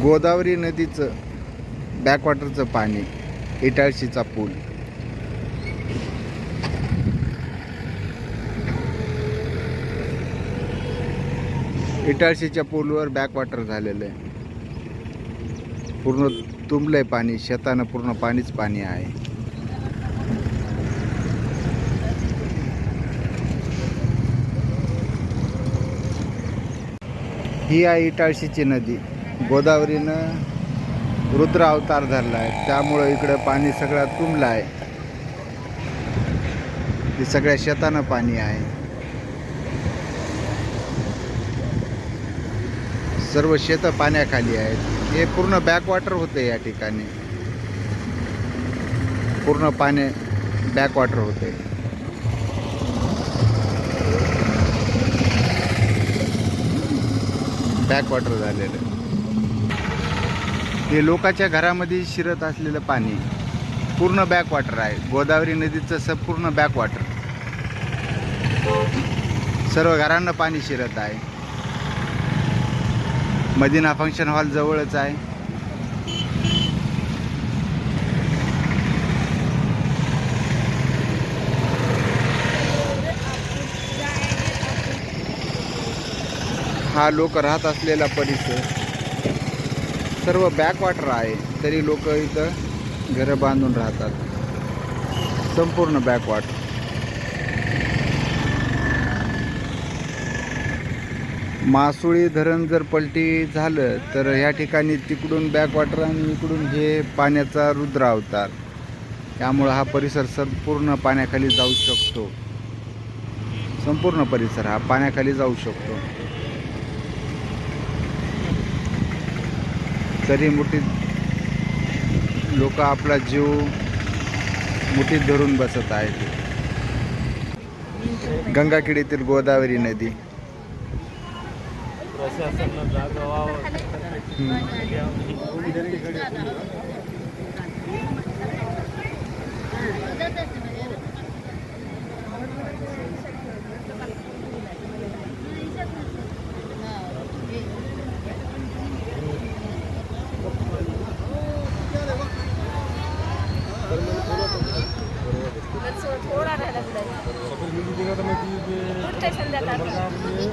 गोदावरी नदीचं बॅकवॉटरचं पाणी इटाळशीचा पूल. इटाळशीच्या पूलवर बॅकवॉटर झालेलं आहे. पूर्ण तुंबलंय पाणी शेतानं पूर्ण पाणीच पाणी आहे. ही आहे इटाळशीची नदी. गोदावरीनं रुद्र अवतार धरला आहे त्यामुळं इकडं पाणी सगळं तुंबलं आहे. ते सगळ्या शेतानं पाणी आहे. सर्व शेतं पाण्याखाली आहेत. हे पूर्ण बॅकवॉटर होते या ठिकाणी. पूर्ण पाणी बॅकवॉटर होते. बॅकवॉटर झालेलं हे लोकांच्या घरामध्ये शिरत असलेलं पाणी पूर्ण बॅकवॉटर आहे. गोदावरी नदीचं संपूर्ण बॅकवॉटर सर्व घरांना पाणी शिरत आहे. मदिना फंक्शन हॉल जवळच आहे. हा लोक राहत असलेला परिसर. सर्व बॅकवॉटर आहे तरी लोक इथं घरं बांधून राहतात. संपूर्ण बॅकवॉटर मासुळी धरण जर पलटी झालं तर ह्या ठिकाणी तिकडून बॅकवॉटर आणि इकडून हे पाण्याचा रुद्र अवतार. त्यामुळं हा परिसर संपूर्ण पाण्याखाली जाऊ शकतो. संपूर्ण परिसर हा पाण्याखाली जाऊ शकतो. तरी मुठीत लोक आपला जीव मुठीत धरून बसत आहेत. गंगाखेडीतील गोदावरी नदी. पुढच्या संध्याकाळ ते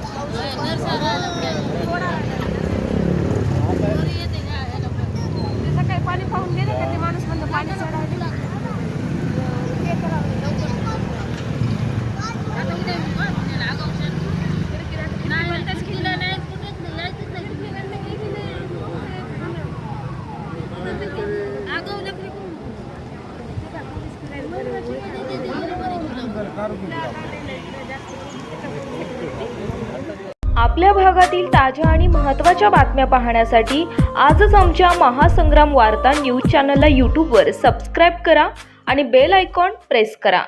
आपल्या भागातील ताज्या आणि महत्त्वाच्या बातम्या पाहण्यासाठी आजच आमच्या महासंग्राम वार्ता न्यूज चॅनलला यूट्यूबवर सबस्क्राईब करा आणि बेल आयकॉन प्रेस करा.